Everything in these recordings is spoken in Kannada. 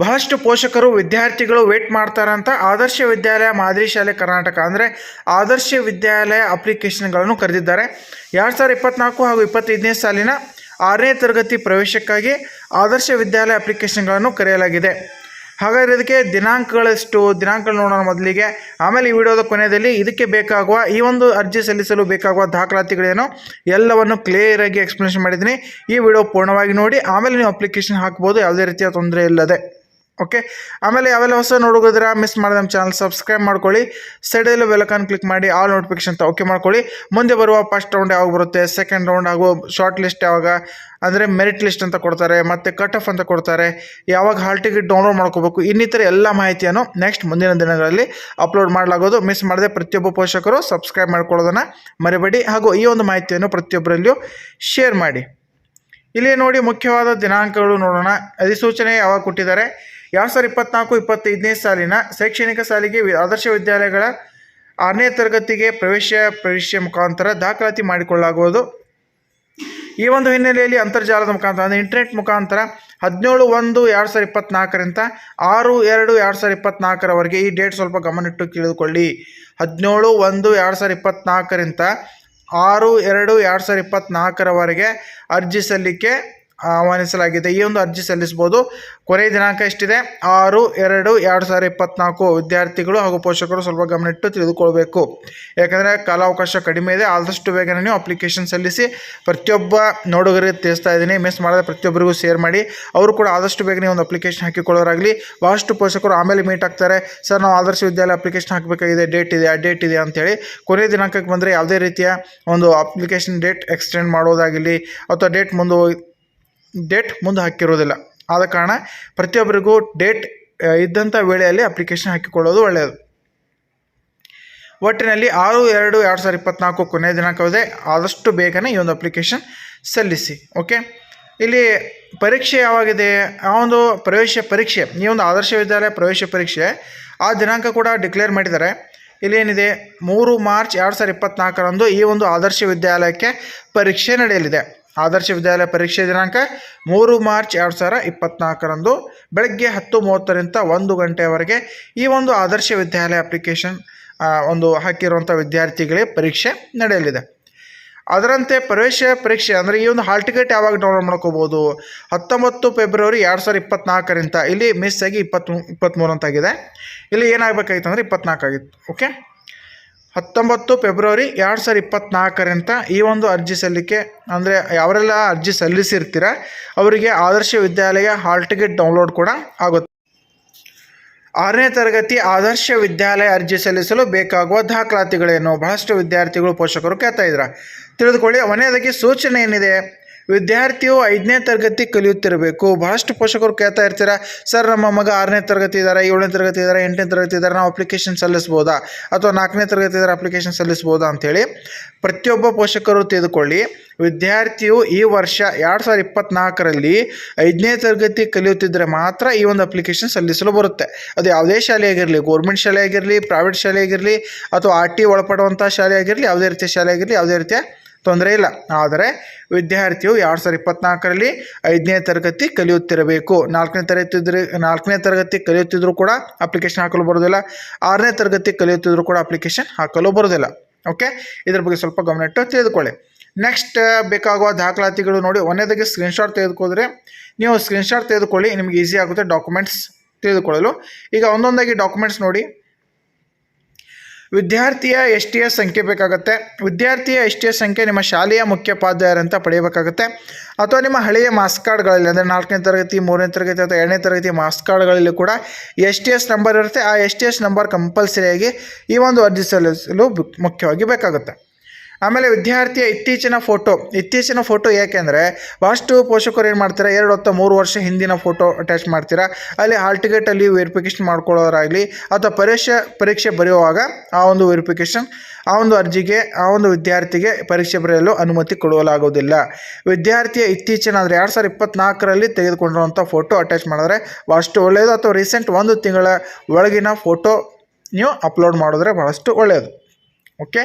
ಬಹಳಷ್ಟು ಪೋಷಕರು, ವಿದ್ಯಾರ್ಥಿಗಳು ವೇಟ್ ಮಾಡ್ತಾರಂತ ಆದರ್ಶ ವಿದ್ಯಾಲಯ ಮಾದರಿ ಶಾಲೆ ಕರ್ನಾಟಕ ಅಂದರೆ ಆದರ್ಶ ವಿದ್ಯಾಲಯ ಅಪ್ಲಿಕೇಶನ್ಗಳನ್ನು ಕರೆದಿದ್ದಾರೆ. ಎರಡು ಸಾವಿರದ ಇಪ್ಪತ್ನಾಲ್ಕು ಹಾಗೂ ಇಪ್ಪತ್ತೈದನೇ ಸಾಲಿನ ಆರನೇ ತರಗತಿ ಪ್ರವೇಶಕ್ಕಾಗಿ ಆದರ್ಶ ವಿದ್ಯಾಲಯ ಅಪ್ಲಿಕೇಶನ್ಗಳನ್ನು ಕರೆಯಲಾಗಿದೆ. ಹಾಗಾದರೆ ಇದಕ್ಕೆ ದಿನಾಂಕಗಳೆಷ್ಟು ದಿನಾಂಕಗಳು ನೋಡೋಣ ಮೊದಲಿಗೆ. ಆಮೇಲೆ ಈ ವಿಡಿಯೋದ ಕೊನೆಯಲ್ಲಿ ಇದಕ್ಕೆ ಬೇಕಾಗುವ ಈ ಒಂದು ಅರ್ಜಿ ಸಲ್ಲಿಸಲು ಬೇಕಾಗುವ ದಾಖಲಾತಿಗಳೇನು? ಎಲ್ಲವನ್ನು ಕ್ಲಿಯರಾಗಿ ಎಕ್ಸ್ಪ್ಲನೇಷನ್ ಮಾಡಿದ್ದೀನಿ. ಈ ವಿಡಿಯೋ ಪೂರ್ಣವಾಗಿ ನೋಡಿ, ಆಮೇಲೆ ನೀವು ಅಪ್ಲಿಕೇಶನ್ ಹಾಕ್ಬೋದು, ಯಾವುದೇ ರೀತಿಯ ತೊಂದರೆ ಇಲ್ಲದೆ. ಓಕೆ ಆಮೇಲೆ ಯಾವೆಲ್ಲ ಹೊಸ ನೋಡೋದ್ರ ಮಿಸ್ ಮಾಡಿದ ಚಾನಲ್ ಸಬ್ಸ್ಕ್ರೈಬ್ ಮಾಡ್ಕೊಳ್ಳಿ. ಸೈಡಲ್ಲಿ ಬೆಲಕನ್ ಕ್ಲಿಕ್ ಮಾಡಿ ಆಲ್ ನೋಟಿಫಿಕೇಶನ್ ಅಂತ ಓಕೆ ಮಾಡ್ಕೊಳ್ಳಿ. ಮುಂದೆ ಬರುವ ಫಸ್ಟ್ ರೌಂಡ್ ಯಾವಾಗ ಬರುತ್ತೆ ಸೆಕೆಂಡ್ ರೌಂಡ್ ಹಾಗೂ ಶಾರ್ಟ್ ಲಿಸ್ಟ್ ಯಾವಾಗ? ಅಂದರೆ ಮೆರಿಟ್ ಲಿಸ್ಟ್ ಅಂತ ಕೊಡ್ತಾರೆ, ಮತ್ತು ಕಟ್ ಆಫ್ ಅಂತ ಕೊಡ್ತಾರೆ. ಯಾವಾಗ ಹಾಲ್ ಟಿಕೆಟ್ ಡೌನ್ಲೋಡ್ ಮಾಡ್ಕೋಬೇಕು, ಇನ್ನಿತರ ಎಲ್ಲ ಮಾಹಿತಿಯನ್ನು ನೆಕ್ಸ್ಟ್ ಮುಂದಿನ ದಿನಗಳಲ್ಲಿ ಅಪ್ಲೋಡ್ ಮಾಡಲಾಗೋದು. ಮಿಸ್ ಮಾಡದೆ ಪ್ರತಿಯೊಬ್ಬ ಪೋಷಕರು ಸಬ್ಸ್ಕ್ರೈಬ್ ಮಾಡ್ಕೊಳ್ಳೋದನ್ನು ಮರಿಬೇಡಿ. ಹಾಗೂ ಈ ಒಂದು ಮಾಹಿತಿಯನ್ನು ಪ್ರತಿಯೊಬ್ಬರಲ್ಲಿಯೂ ಶೇರ್ ಮಾಡಿ. ಇಲ್ಲಿ ನೋಡಿ ಮುಖ್ಯವಾದ ದಿನಾಂಕಗಳು ನೋಡೋಣ. ಅಧಿಸೂಚನೆ ಯಾವಾಗ ಕೊಟ್ಟಿದ್ದಾರೆ? ಎರಡು ಸಾವಿರದ ಇಪ್ಪತ್ನಾಲ್ಕು ಇಪ್ಪತ್ತೈದನೇ ಸಾಲಿನ ಶೈಕ್ಷಣಿಕ ಸಾಲಿಗೆ ಆದರ್ಶ ವಿದ್ಯಾಲಯಗಳ ಆರನೇ ತರಗತಿಗೆ ಪ್ರವೇಶ ಪರೀಕ್ಷೆ ಮುಖಾಂತರ ದಾಖಲಾತಿ ಮಾಡಿಕೊಳ್ಳಲಾಗುವುದು. ಈ ಒಂದು ಹಿನ್ನೆಲೆಯಲ್ಲಿ ಅಂತರ್ಜಾಲದ ಮುಖಾಂತರ, ಅಂದರೆ ಇಂಟರ್ನೆಟ್ ಮುಖಾಂತರ ಹದಿನೇಳು ಒಂದು ಎರಡು ಸಾವಿರದ ಇಪ್ಪತ್ನಾಲ್ಕರಿಂದ ಆರು ಎರಡು ಎರಡು ಸಾವಿರದ ಇಪ್ಪತ್ನಾಲ್ಕರವರೆಗೆ ಈ ಡೇಟ್ ಸ್ವಲ್ಪ ಗಮನಿಟ್ಟು ತಿಳಿದುಕೊಳ್ಳಿ. ಹದಿನೇಳು ಒಂದು ಎರಡು ಸಾವಿರದ ಇಪ್ಪತ್ನಾಲ್ಕರಿಂದ ಆರು ಎರಡು ಎರಡು ಸಾವಿರದ ಇಪ್ಪತ್ನಾಲ್ಕರವರೆಗೆ ಅರ್ಜಿ ಸಲ್ಲಿಕೆ ಆಹ್ವಾನಿಸಲಾಗಿದೆ. ಈ ಒಂದು ಅರ್ಜಿ ಸಲ್ಲಿಸಬಹುದು. ಕೊನೆಯ ದಿನಾಂಕ ಎಷ್ಟಿದೆ? ಆರು, ಎರಡು ಎರಡು ಸಾವಿರದ ಇಪ್ಪತ್ನಾಲ್ಕು ವಿದ್ಯಾರ್ಥಿಗಳು ಹಾಗೂ ಪೋಷಕರು ಸ್ವಲ್ಪ ಗಮನಿಟ್ಟು ತಿಳಿದುಕೊಳ್ಬೇಕು. ಯಾಕಂದರೆ ಕಾಲಾವಕಾಶ ಕಡಿಮೆ ಇದೆ. ಆದಷ್ಟು ಬೇಗನೆ ನೀವು ಅಪ್ಲಿಕೇಶನ್ ಸಲ್ಲಿಸಿ ಪ್ರತಿಯೊಬ್ಬ ನೋಡುಗರಿಗೆ ತಿಳಿಸ್ತಾ ಇದ್ದೀನಿ. ಮಿಸ್ ಮಾಡದೆ ಪ್ರತಿಯೊಬ್ಬರಿಗೂ ಶೇರ್ ಮಾಡಿ. ಅವರು ಕೂಡ ಆದಷ್ಟು ಬೇಗನೆ ಒಂದು ಅಪ್ಲಿಕೇಶನ್ ಹಾಕಿಕೊಳ್ಳೋರಾಗಲಿ. ಭಾಳಷ್ಟು ಪೋಷಕರು ಆಮೇಲೆ ಮೀಟ್ ಆಗ್ತಾರೆ. ಸರ್ ನಾವು ಆದರ್ಶ ವಿದ್ಯಾಲಯ ಅಪ್ಲಿಕೇಶನ್ ಹಾಕಬೇಕಾಗಿದೆ. ಡೇಟ್ ಇದೆ. ಆ ಡೇಟ್ ಇದೆ ಅಂತೇಳಿ ಕೊನೆಯ ದಿನಾಂಕಕ್ಕೆ ಬಂದರೆ ಯಾವುದೇ ರೀತಿಯ ಒಂದು ಅಪ್ಲಿಕೇಶನ್ ಡೇಟ್ ಎಕ್ಸ್ಟೆಂಡ್ ಮಾಡೋದಾಗಲಿ ಅಥವಾ ಡೇಟ್ ಮುಂದೆ ಡೇಟ್ ಮುಂದೆ ಹಾಕಿರೋದಿಲ್ಲ. ಆದ ಕಾರಣ ಪ್ರತಿಯೊಬ್ಬರಿಗೂ ಡೇಟ್ ಇದ್ದಂಥ ವೇಳೆಯಲ್ಲಿ ಅಪ್ಲಿಕೇಶನ್ ಹಾಕಿಕೊಳ್ಳೋದು ಒಳ್ಳೆಯದು. ಒಟ್ಟಿನಲ್ಲಿ ಆರು ಎರಡು ಎರಡು ಸಾವಿರದ ಇಪ್ಪತ್ನಾಲ್ಕು ಕೊನೆಯ ದಿನಾಂಕವಿದೆ ಆದಷ್ಟು ಬೇಗನೆ ಈ ಒಂದು ಅಪ್ಲಿಕೇಶನ್ ಸಲ್ಲಿಸಿ ಓಕೆ ಇಲ್ಲಿ ಪರೀಕ್ಷೆ ಯಾವಾಗಿದೆ? ಆ ಒಂದು ಪ್ರವೇಶ ಪರೀಕ್ಷೆ, ಈ ಒಂದು ಆದರ್ಶ ವಿದ್ಯಾಲಯ ಪ್ರವೇಶ ಪರೀಕ್ಷೆ, ಆ ದಿನಾಂಕ ಕೂಡ ಡಿಕ್ಲೇರ್ ಮಾಡಿದ್ದಾರೆ. ಇಲ್ಲೇನಿದೆ ಮೂರು ಮಾರ್ಚ್ ಎರಡು ಸಾವಿರದ ಇಪ್ಪತ್ನಾಲ್ಕರಂದು ಈ ಒಂದು ಆದರ್ಶ ವಿದ್ಯಾಲಯಕ್ಕೆ ಪರೀಕ್ಷೆ ನಡೆಯಲಿದೆ. ಆದರ್ಶ ವಿದ್ಯಾಲಯ ಪರೀಕ್ಷೆ ದಿನಾಂಕ ಮೂರು ಮಾರ್ಚ್ ಎರಡು ಸಾವಿರ ಇಪ್ಪತ್ತ್ನಾಲ್ಕರಂದು ಬೆಳಗ್ಗೆ ಹತ್ತು ಮೂವತ್ತರಿಂದ ಒಂದು ಗಂಟೆಯವರೆಗೆ ಈ ಒಂದು ಆದರ್ಶ ವಿದ್ಯಾಲಯ ಅಪ್ಲಿಕೇಶನ್ ಒಂದು ಹಾಕಿರುವಂಥ ವಿದ್ಯಾರ್ಥಿಗಳಿಗೆ ಪರೀಕ್ಷೆ ನಡೆಯಲಿದೆ. ಅದರಂತೆ ಪ್ರವೇಶ ಪರೀಕ್ಷೆ ಅಂದರೆ ಈ ಒಂದು ಹಾಲ್ ಟಿಕೆಟ್ ಯಾವಾಗ ಡೌನ್ಲೋಡ್ ಮಾಡ್ಕೋಬೋದು ಹತ್ತೊಂಬತ್ತು ಫೆಬ್ರವರಿ ಎರಡು ಸಾವಿರದ ಇಪ್ಪತ್ತ್ನಾಲ್ಕರಿಂದ ಇಲ್ಲಿ ಮಿಸ್ ಆಗಿ ಇಪ್ಪತ್ತ್ ಇಪ್ಪತ್ತ್ಮೂರು ಅಂತಾಗಿದೆ ಇಲ್ಲಿ ಏನಾಗಬೇಕಾಗಿತ್ತು ಅಂದರೆ ಇಪ್ಪತ್ನಾಲ್ಕು ಆಗಿತ್ತು ಓಕೆ ಹತ್ತೊಂಬತ್ತು ಫೆಬ್ರವರಿ ಎರಡು ಸಾವಿರದ ಇಪ್ಪತ್ತ್ನಾಲ್ಕರಿಂದ ಈ ಒಂದು ಅರ್ಜಿ ಸಲ್ಲಿಕೆ, ಅಂದರೆ ಯಾರೆಲ್ಲ ಅರ್ಜಿ ಸಲ್ಲಿಸಿರ್ತೀರ, ಅವರಿಗೆ ಆದರ್ಶ ವಿದ್ಯಾಲಯ ಹಾಲ್ ಟಿಕೆಟ್ ಡೌನ್ಲೋಡ್ ಕೂಡ ಆಗುತ್ತೆ. ಆರನೇ ತರಗತಿ ಆದರ್ಶ ವಿದ್ಯಾಲಯ ಅರ್ಜಿ ಸಲ್ಲಿಸಲು ಬೇಕಾಗುವ ದಾಖಲಾತಿಗಳೇನು? ಬಹಳಷ್ಟು ವಿದ್ಯಾರ್ಥಿಗಳು ಪೋಷಕರು ಕೇಳ್ತಾ ಇದ್ರ. ತಿಳಿದುಕೊಳ್ಳಿ ಮನೆಯದಕ್ಕೆ ಸೂಚನೆ ಏನಿದೆ? ವಿದ್ಯಾರ್ಥಿಯು ಐದನೇ ತರಗತಿ ಕಲಿಯುತ್ತಿರಬೇಕು. ಬಹಳಷ್ಟು ಪೋಷಕರು ಕೇಳ್ತಾ ಇರ್ತೀರ, ಸರ್, ನಮ್ಮ ಮಗ ಆರನೇ ತರಗತಿ ಇದ್ದಾರೆ ಏಳನೇ ತರಗತಿ ಇದ್ದಾರೆ ಎಂಟನೇ ತರಗತಿ ಇದ್ದಾರೆ ನಾವು ಅಪ್ಲಿಕೇಶನ್ ಸಲ್ಲಿಸ್ಬೋದಾ? ಅಥವಾ ನಾಲ್ಕನೇ ತರಗತಿ ಇದ್ದಾರೆ ಅಪ್ಲಿಕೇಶನ್ ಸಲ್ಲಿಸ್ಬೋದಾ? ಅಂಥೇಳಿ ಪ್ರತಿಯೊಬ್ಬ ಪೋಷಕರು ತಿಳಿದುಕೊಳ್ಳಿ, ವಿದ್ಯಾರ್ಥಿಯು ಈ ವರ್ಷ ಎರಡು ಸಾವಿರದ ಇಪ್ಪತ್ತ್ನಾಲ್ಕರಲ್ಲಿ ಐದನೇ ತರಗತಿ ಕಲಿಯುತ್ತಿದ್ದರೆ ಮಾತ್ರ ಈ ಒಂದು ಅಪ್ಲಿಕೇಶನ್ ಸಲ್ಲಿಸಲು ಬರುತ್ತೆ. ಅದು ಯಾವುದೇ ಶಾಲೆ ಆಗಿರಲಿ ಗೌರ್ಮೆಂಟ್ ಶಾಲೆ ಆಗಿರಲಿ ಪ್ರೈವೇಟ್ ಶಾಲೆ ಆಗಿರಲಿ ಅಥವಾ ಆರ್ ಟಿ ಒಳಪಡುವಂಥ ಶಾಲೆ ಆಗಿರಲಿ ಯಾವುದೇ ರೀತಿಯ ಶಾಲೆ ಆಗಿರಲಿ ಯಾವುದೇ ರೀತಿಯ ತೊಂದರೆ ಇಲ್ಲ. ಆದರೆ ವಿದ್ಯಾರ್ಥಿಯು ಎರಡು ಸಾವಿರದ ಇಪ್ಪತ್ನಾಲ್ಕರಲ್ಲಿ ಐದನೇ ತರಗತಿ ಕಲಿಯುತ್ತಿರಬೇಕು. ನಾಲ್ಕನೇ ತರಗತಿ ಇದ್ರೆ ನಾಲ್ಕನೇ ತರಗತಿ ಕಲಿಯುತ್ತಿದ್ದರೂ ಕೂಡ ಅಪ್ಲಿಕೇಶನ್ ಹಾಕಲು ಬರೋದಿಲ್ಲ ಆರನೇ ತರಗತಿ ಕಲಿಯುತ್ತಿದ್ದರೂ ಕೂಡ ಅಪ್ಲಿಕೇಶನ್ ಹಾಕಲು ಬರೋದಿಲ್ಲ ಓಕೆ ಇದ್ರ ಬಗ್ಗೆ ಸ್ವಲ್ಪ ಗಮನ ಇಟ್ಟು ತಿಳಿದುಕೊಳ್ಳಿ. ನೆಕ್ಸ್ಟ್ ಬೇಕಾಗುವ ದಾಖಲಾತಿಗಳು ನೋಡಿ. ಒಂದನೇದಾಗಿ ಸ್ಕ್ರೀನ್ಶಾಟ್ ತೆಗೆದುಕೊಂಡ್ರೆ ನೀವು ಸ್ಕ್ರೀನ್ಶಾಟ್ ತೆಗೆದುಕೊಳ್ಳಿ, ನಿಮಗೆ ಈಸಿ ಆಗುತ್ತೆ ಡಾಕ್ಯುಮೆಂಟ್ಸ್ ತಿಳಿದುಕೊಳ್ಳಲು. ಈಗ ಒಂದೊಂದಾಗಿ ಡಾಕ್ಯುಮೆಂಟ್ಸ್ ನೋಡಿ. ವಿದ್ಯಾರ್ಥಿಯ ಎಸ್ ಟಿ ಎಸ್ ಸಂಖ್ಯೆ ಬೇಕಾಗುತ್ತೆ. ವಿದ್ಯಾರ್ಥಿಯ ಎಸ್ ಟಿ ಎಸ್ ಸಂಖ್ಯೆ ನಿಮ್ಮ ಶಾಲೆಯ ಮುಖ್ಯೋಪಾಧ್ಯಾಯರಂತ ಪಡೆಯಬೇಕಾಗುತ್ತೆ. ಅಥವಾ ನಿಮ್ಮ ಹಳೆಯ ಮಾಸ್ ಕಾರ್ಡ್ಗಳಲ್ಲಿ, ಅಂದರೆ ನಾಲ್ಕನೇ ತರಗತಿ, ಮೂರನೇ ತರಗತಿ ಅಥವಾ ಎರಡನೇ ತರಗತಿ ಮಾಸ್ ಕಾರ್ಡ್ಗಳಲ್ಲಿ ಕೂಡ ಎಸ್ ಟಿ ಎಸ್ ನಂಬರ್ ಇರುತ್ತೆ. ಆ ಎಸ್ ಟಿ ಎಸ್ ನಂಬರ್ ಕಂಪಲ್ಸರಿಯಾಗಿ ಈ ಒಂದು ಅರ್ಜಿ ಸಲ್ಲಿಸಲು ಮುಖ್ಯವಾಗಿ ಬೇಕಾಗುತ್ತೆ. ಆಮೇಲೆ ವಿದ್ಯಾರ್ಥಿಯ ಇತ್ತೀಚಿನ ಫೋಟೋ. ಇತ್ತೀಚಿನ ಫೋಟೋ ಏಕೆಂದರೆ ಭಾಳಷ್ಟು ಪೋಷಕರು ಏನು ಮಾಡ್ತೀರಾ? ಎರಡು ಹೊತ್ತ ಮೂರು ವರ್ಷ ಹಿಂದಿನ ಫೋಟೋ ಅಟ್ಯಾಚ್ ಮಾಡ್ತೀರಾ? ಅಲ್ಲಿ ಹಾಲ್ ಟಿಕೆಟಲ್ಲಿ ವೆರಿಫಿಕೇಷನ್ ಮಾಡ್ಕೊಳ್ಳೋರಾಗಲಿ ಅಥವಾ ಪರೀಕ್ಷೆ ಪರೀಕ್ಷೆ ಬರೆಯುವಾಗ ಆ ಒಂದು ವೆರಿಫಿಕೇಷನ್ ಆ ಒಂದು ಅರ್ಜಿಗೆ, ಆ ಒಂದು ವಿದ್ಯಾರ್ಥಿಗೆ ಪರೀಕ್ಷೆ ಬರೆಯಲು ಅನುಮತಿ ಕೊಡಲಾಗುವುದಿಲ್ಲ ವಿದ್ಯಾರ್ಥಿಯ ಇತ್ತೀಚಿನ ಅಂದರೆ ಎರಡು ಸಾವಿರದ ಇಪ್ಪತ್ನಾಲ್ಕರಲ್ಲಿ ತೆಗೆದುಕೊಂಡಿರುವಂಥ ಫೋಟೋ ಅಟ್ಯಾಚ್ ಮಾಡಿದ್ರೆ ಭಾಳಷ್ಟು ಒಳ್ಳೆಯದು ಅಥವಾ ರೀಸೆಂಟ್ ಒಂದು ತಿಂಗಳ ಒಳಗಿನ ಫೋಟೋ ನೀವು ಅಪ್ಲೋಡ್ ಮಾಡಿದ್ರೆ ಭಾಳಷ್ಟು ಒಳ್ಳೆಯದು. ಓಕೆ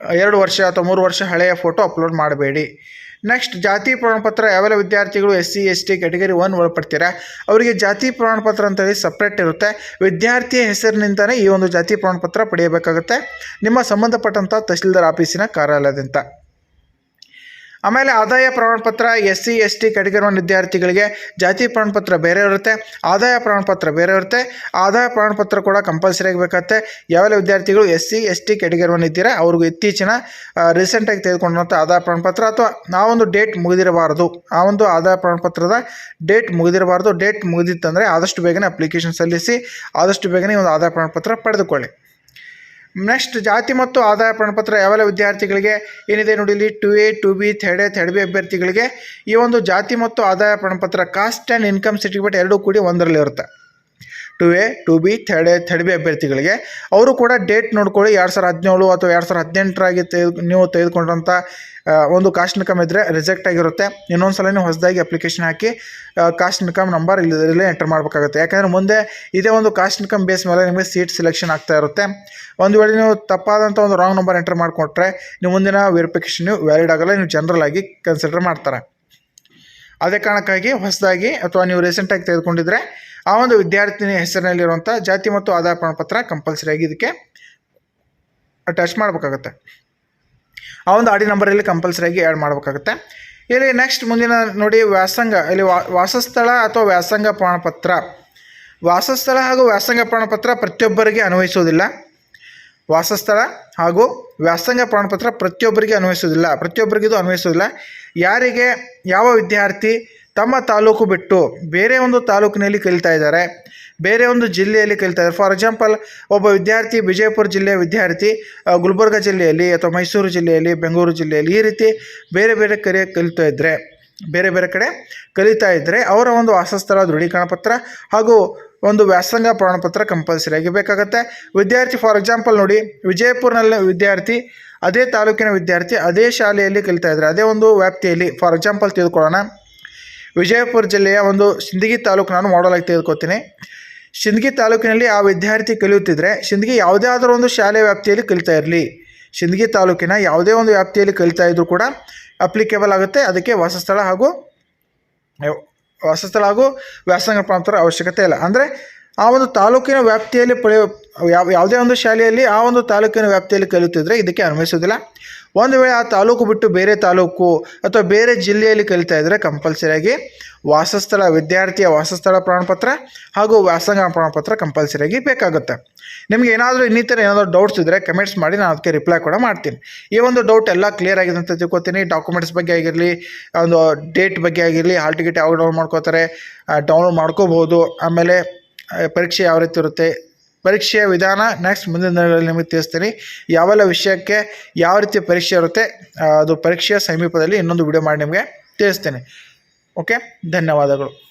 ಎರಡು ವರ್ಷ ಅಥವಾ ಮೂರು ವರ್ಷ ಹಳೆಯ ಫೋಟೋ ಅಪ್ಲೋಡ್ ಮಾಡಬೇಡಿ. ನೆಕ್ಸ್ಟ್ ಜಾತಿ ಪ್ರಮಾಣಪತ್ರ ಯಾವೆಲ್ಲ ವಿದ್ಯಾರ್ಥಿಗಳು S C, S T category one ಒಳಪಡ್ತೀರಾ? ಅವರಿಗೆ ಜಾತಿ ಪ್ರಮಾಣಪತ್ರ ಅಂತೇಳಿ ಸಪ್ರೇಟ್ ಇರುತ್ತೆ. ವಿದ್ಯಾರ್ಥಿಯ ಹೆಸರಿನಿಂದಲೇ ಈ ಒಂದು ಜಾತಿ ಪ್ರಮಾಣಪತ್ರ ಪಡೆಯಬೇಕಾಗುತ್ತೆ. ನಿಮ್ಮ ಸಂಬಂಧಪಟ್ಟಂಥ ತಹಸೀಲ್ದಾರ್ ಆಫೀಸಿನ ಕಾರ್ಯಾಲಯದಿಂದ. ಆಮೇಲೆ ಆದಾಯ ಪ್ರಮಾಣಪತ್ರ S C S T category one ವಿದ್ಯಾರ್ಥಿಗಳಿಗೆ ಜಾತಿ ಪ್ರಮಾಣಪತ್ರ ಬೇರೆ ಇರುತ್ತೆ, ಆದಾಯ ಪ್ರಮಾಣಪತ್ರ ಬೇರೆ ಇರುತ್ತೆ. ಆದಾಯ ಪ್ರಮಾಣಪತ್ರ ಕೂಡ ಕಂಪಲ್ಸರಿ ಆಗಬೇಕಾಗತ್ತೆ ಯಾವೆಲ್ಲ ವಿದ್ಯಾರ್ಥಿಗಳು S C S T category one ಇದ್ದೀರಾ ಅವ್ರಿಗೂ ಇತ್ತೀಚಿನ ರೀಸೆಂಟಾಗಿ ತೆಗೆದುಕೊಂಡಂಥ ಆದಾಯ ಪ್ರಮಾಣಪತ್ರ ಅಥವಾ ಆ ಒಂದು ಡೇಟ್ ಮುಗಿದಿರಬಾರ್ದು. ಆ ಒಂದು ಆದಾಯ ಪ್ರಮಾಣಪತ್ರದ ಡೇಟ್ ಮುಗಿದಿರಬಾರ್ದು. ಡೇಟ್ ಮುಗಿದಿತ್ತಂದರೆ ಆದಷ್ಟು ಬೇಗನೆ ಅಪ್ಲಿಕೇಶನ್ ಸಲ್ಲಿಸಿ, ಆದಷ್ಟು ಬೇಗನೆ ಒಂದು ಆದಾಯ ಪ್ರಮಾಣಪತ್ರ ಪಡೆದುಕೊಳ್ಳಿ. ನೆಕ್ಸ್ಟ್ ಜಾತಿ ಮತ್ತು ಆದಾಯ ಪ್ರಮಾಣಪತ್ರ ಯಾವೆಲ್ಲ ವಿದ್ಯಾರ್ಥಿಗಳಿಗೆ ಏನಿದೆ ನೋಡಿ ಇಲ್ಲಿ two A two B third A third B ಅಭ್ಯರ್ಥಿಗಳಿಗೆ ಈ ಒಂದು ಜಾತಿ ಮತ್ತು ಆದಾಯ ಪ್ರಮಾಣಪತ್ರ ಕಾಸ್ಟ್ ಆ್ಯಂಡ್ ಇನ್ಕಮ್ ಸರ್ಟಿಫಿಕೇಟ್ ಎರಡೂ ಕೂಡಿ ಒಂದರಲ್ಲಿ ಇರುತ್ತೆ two A two B third A third B ಅಭ್ಯರ್ಥಿಗಳಿಗೆ. ಅವರು ಕೂಡ ಡೇಟ್ ನೋಡ್ಕೊಳ್ಳಿ, ಎರಡು ಸಾವಿರದ ಹದಿನೇಳು ಅಥವಾ ಎರಡು ಸಾವಿರದ ಹದಿನೆಂಟರಾಗಿ ತೆಗೆದು, ನೀವು ತೆಗೆದುಕೊಂಡಂಥ ಒಂದು ಕಾಸ್ಟ್ ಇನ್ಕಮ್ ಇದ್ದರೆ ರಿಜೆಕ್ಟ್ ಆಗಿರುತ್ತೆ. ಇನ್ನೊಂದು ಸಲ ನೀವು ಹೊಸದಾಗಿ ಅಪ್ಲಿಕೇಶನ್ ಹಾಕಿ ಕಾಸ್ಟ್ ಇನ್ಕಮ್ ನಂಬರ್ ಇಲ್ಲೇ ಎಂಟರ್ ಮಾಡಬೇಕಾಗುತ್ತೆ. ಯಾಕಂದರೆ ಮುಂದೆ ಇದೇ ಒಂದು ಕಾಸ್ಟ್ ಇನ್ಕಮ್ ಬೇಸ್ ಮೇಲೆ ನಿಮಗೆ ಸೀಟ್ ಸೆಲೆಕ್ಷನ್ ಆಗ್ತಾ ಇರುತ್ತೆ. ಒಂದು ವೇಳೆ ನೀವು ತಪ್ಪಾದಂಥ ಒಂದು ರಾಂಗ್ ನಂಬರ್ ಎಂಟರ್ ಮಾಡಿಕೊಟ್ರೆ, ನೀವು ಮುಂದಿನ ವೆರಿಫಿಕೇಷನ್ ವ್ಯಾಲಿಡ್ ಆಗಲ್ಲ, ನೀವು ಜನರಲ್ ಆಗಿ ಕನ್ಸಿಡರ್ ಮಾಡ್ತಾರೆ. ಅದೇ ಕಾರಣಕ್ಕಾಗಿ ಹೊಸದಾಗಿ ಅಥವಾ ನೀವು ರೀಸೆಂಟಾಗಿ ತೆಗೆದುಕೊಂಡಿದ್ರೆ ಆ ಒಂದು ವಿದ್ಯಾರ್ಥಿನಿ ಹೆಸರಿನಲ್ಲಿರುವಂಥ ಜಾತಿ ಮತ್ತು ಆಧಾರ್ ಪ್ರಮಾಣಪತ್ರ ಕಂಪಲ್ಸರಿ ಆಗಿ ಇದಕ್ಕೆ ಅಟ್ಯಾಚ್ ಮಾಡಬೇಕಾಗತ್ತೆ. ಆ ಒಂದು ಆಡಿ ನಂಬರಲ್ಲಿ ಕಂಪಲ್ಸರಿಯಾಗಿ ಆ್ಯಡ್ ಮಾಡಬೇಕಾಗುತ್ತೆ. ಇಲ್ಲಿ ನೆಕ್ಸ್ಟ್ ಮುಂದಿನ ನೋಡಿ ವ್ಯಾಸಂಗ, ಇಲ್ಲಿ ವಾಸಸ್ಥಳ ಅಥವಾ ವ್ಯಾಸಂಗ ಪ್ರಮಾಣಪತ್ರ. ವಾಸಸ್ಥಳ ಹಾಗೂ ವ್ಯಾಸಂಗ ಪ್ರಮಾಣಪತ್ರ ಪ್ರತಿಯೊಬ್ಬರಿಗೆ ಅನ್ವಯಿಸುವುದಿಲ್ಲ. ವಾಸಸ್ಥಳ ಹಾಗೂ ವ್ಯಾಸಂಗ ಪ್ರಮಾಣಪತ್ರ ಪ್ರತಿಯೊಬ್ಬರಿಗೆ ಅನ್ವಯಿಸುವುದಿಲ್ಲ. ಪ್ರತಿಯೊಬ್ಬರಿಗೂ ಇದು ಅನ್ವಯಿಸೋದಿಲ್ಲ ಯಾರಿಗೆ, ಯಾವ ವಿದ್ಯಾರ್ಥಿ ತಮ್ಮ ತಾಲೂಕು ಬಿಟ್ಟು ಬೇರೆ ಒಂದು ತಾಲೂಕಿನಲ್ಲಿ ಕಲಿತಾ ಇದ್ದಾರೆ. ಬೇರೆ ಒಂದು ಜಿಲ್ಲೆಯಲ್ಲಿ ಕಲಿತಾ ಇದ್ದಾರೆ. ಫಾರ್ ಎಕ್ಸಾಂಪಲ್ ಒಬ್ಬ ವಿದ್ಯಾರ್ಥಿ ವಿಜಯಪುರ ಜಿಲ್ಲೆಯ ವಿದ್ಯಾರ್ಥಿ ಗುಲ್ಬರ್ಗ ಜಿಲ್ಲೆಯಲ್ಲಿ ಅಥವಾ ಮೈಸೂರು ಜಿಲ್ಲೆಯಲ್ಲಿ, ಬೆಂಗಳೂರು ಜಿಲ್ಲೆಯಲ್ಲಿ ಈ ರೀತಿ ಬೇರೆ ಬೇರೆ ಕಡೆ ಕಲಿತಾ ಇದ್ದರೆ ಬೇರೆ ಬೇರೆ ಕಡೆ ಕಲಿತಾ ಇದ್ದರೆ ಅವರ ಒಂದು ವಾಸಸ್ಥಳ ದೃಢೀಕರಣ ಪತ್ರ ಹಾಗೂ ಒಂದು ವ್ಯಾಸಂಗ ಪ್ರಮಾಣಪತ್ರ ಕಂಪಲ್ಸರಿ ಆಗಿ ಬೇಕಾಗುತ್ತೆ. ವಿದ್ಯಾರ್ಥಿ ಫಾರ್ ಎಕ್ಸಾಂಪಲ್ ನೋಡಿ ವಿಜಯಪುರನಲ್ಲಿ ವಿದ್ಯಾರ್ಥಿ, ಅದೇ ತಾಲೂಕಿನ ವಿದ್ಯಾರ್ಥಿ ಅದೇ ಶಾಲೆಯಲ್ಲಿ ಕಲಿತಾ ಇದ್ದಾರೆ ಅದೇ ಒಂದು ವ್ಯಾಪ್ತಿಯಲ್ಲಿ ಫಾರ್ ಎಕ್ಸಾಂಪಲ್ ತೆಗೆದುಕೊಳ್ಳೋಣ ವಿಜಯಪುರ ಜಿಲ್ಲೆಯ ಒಂದು ಸಿಂದಗಿ ತಾಲೂಕು ನಾನು ಮಾಡೋಲಾಗಿ ತೆಗೆದುಕೊತೀನಿ ಸಿಂದಗಿ ತಾಲೂಕಿನಲ್ಲಿ ಆ ವಿದ್ಯಾರ್ಥಿ ಕಲಿಯುತ್ತಿದ್ದರೆ ಸಿಂದಗಿ ಯಾವುದೇ ಆದರೂ ಒಂದು ಶಾಲೆ ವ್ಯಾಪ್ತಿಯಲ್ಲಿ ಕಲಿತಾ ಇರಲಿ. ಸಿಂದಗಿ ತಾಲೂಕಿನ ಯಾವುದೇ ಒಂದು ವ್ಯಾಪ್ತಿಯಲ್ಲಿ ಕಲಿತಾ ಇದ್ದರೂ ಕೂಡ ಅಪ್ಲಿಕೇಬಲ್ ಆಗುತ್ತೆ. ಅದಕ್ಕೆ ವಾಸಸ್ಥಳ ಹಾಗೂ ವಾಸಸ್ಥಳ ಹಾಗೂ ವ್ಯಾಸಂಗ ಪ್ರಾಂತರ ಅವಶ್ಯಕತೆ ಇಲ್ಲ. ಅಂದರೆ ಆ ಒಂದು ತಾಲೂಕಿನ ವ್ಯಾಪ್ತಿಯಲ್ಲಿ ಪಡೆಯೋ ಯಾವ ಯಾವುದೇ ಒಂದು ಶಾಲೆಯಲ್ಲಿ ಆ ಒಂದು ತಾಲೂಕಿನ ವ್ಯಾಪ್ತಿಯಲ್ಲಿ ಕಲಿಯುತ್ತಿದ್ದರೆ ಇದಕ್ಕೆ ಅನ್ವಯಿಸೋದಿಲ್ಲ ಒಂದು ವೇಳೆ ಆ ತಾಲೂಕು ಬಿಟ್ಟು ಬೇರೆ ತಾಲೂಕು ಅಥವಾ ಬೇರೆ ಜಿಲ್ಲೆಯಲ್ಲಿ ಕಲಿತಾ ಇದ್ದರೆ ಕಂಪಲ್ಸರಿಯಾಗಿ ವಾಸಸ್ಥಳ, ವಿದ್ಯಾರ್ಥಿಯ ವಾಸಸ್ಥಳ ಪ್ರಮಾಣಪತ್ರ ಹಾಗೂ ವ್ಯಾಸಂಗ ಪ್ರಮಾಣಪತ್ರ ಕಂಪಲ್ಸರಿಯಾಗಿ ಬೇಕಾಗುತ್ತೆ. ನಿಮಗೆ ಏನಾದರೂ ಇನ್ನಿತರ ಏನಾದರೂ ಡೌಟ್ಸ್ ಇದ್ದರೆ ಕಮೆಂಟ್ಸ್ ಮಾಡಿ ನಾನು ಅದಕ್ಕೆ ರಿಪ್ಲೈ ಕೂಡ ಮಾಡ್ತೀನಿ. ಈ ಒಂದು ಡೌಟ್ ಎಲ್ಲ ಕ್ಲಿಯರ್ ಆಗಿದೆ ಅಂತ ತಿಳ್ಕೊತೀನಿ. ಡಾಕ್ಯುಮೆಂಟ್ಸ್ ಬಗ್ಗೆ ಆಗಿರಲಿ, ಒಂದು ಡೇಟ್ ಬಗ್ಗೆ ಆಗಿರಲಿ ಹಾಲ್ ಟಿಕೆಟ್ ಯಾವಾಗ ಡೌನ್ಲೋಡ್ ಮಾಡ್ಕೋತಾರೆ ಡೌನ್ಲೋಡ್ ಮಾಡ್ಕೋಬೋದು ಆಮೇಲೆ ಪರೀಕ್ಷೆ ಯಾವ ರೀತಿ ಇರುತ್ತೆ ಪರೀಕ್ಷೆಯ ವಿಧಾನ ನೆಕ್ಸ್ಟ್ ಮುಂದಿನ ದಿನಗಳಲ್ಲಿ ನಿಮಗೆ ತಿಳಿಸ್ತೀನಿ. ಯಾವೆಲ್ಲ ವಿಷಯಕ್ಕೆ ಯಾವ ರೀತಿ ಪರೀಕ್ಷೆ ಇರುತ್ತೆ ಅದು ಪರೀಕ್ಷೆಯ ಸಮೀಪದಲ್ಲಿ ಇನ್ನೊಂದು ವಿಡಿಯೋ ಮಾಡಿ ನಿಮಗೆ ತಿಳಿಸ್ತೇನೆ. ಓಕೆ ಧನ್ಯವಾದಗಳು.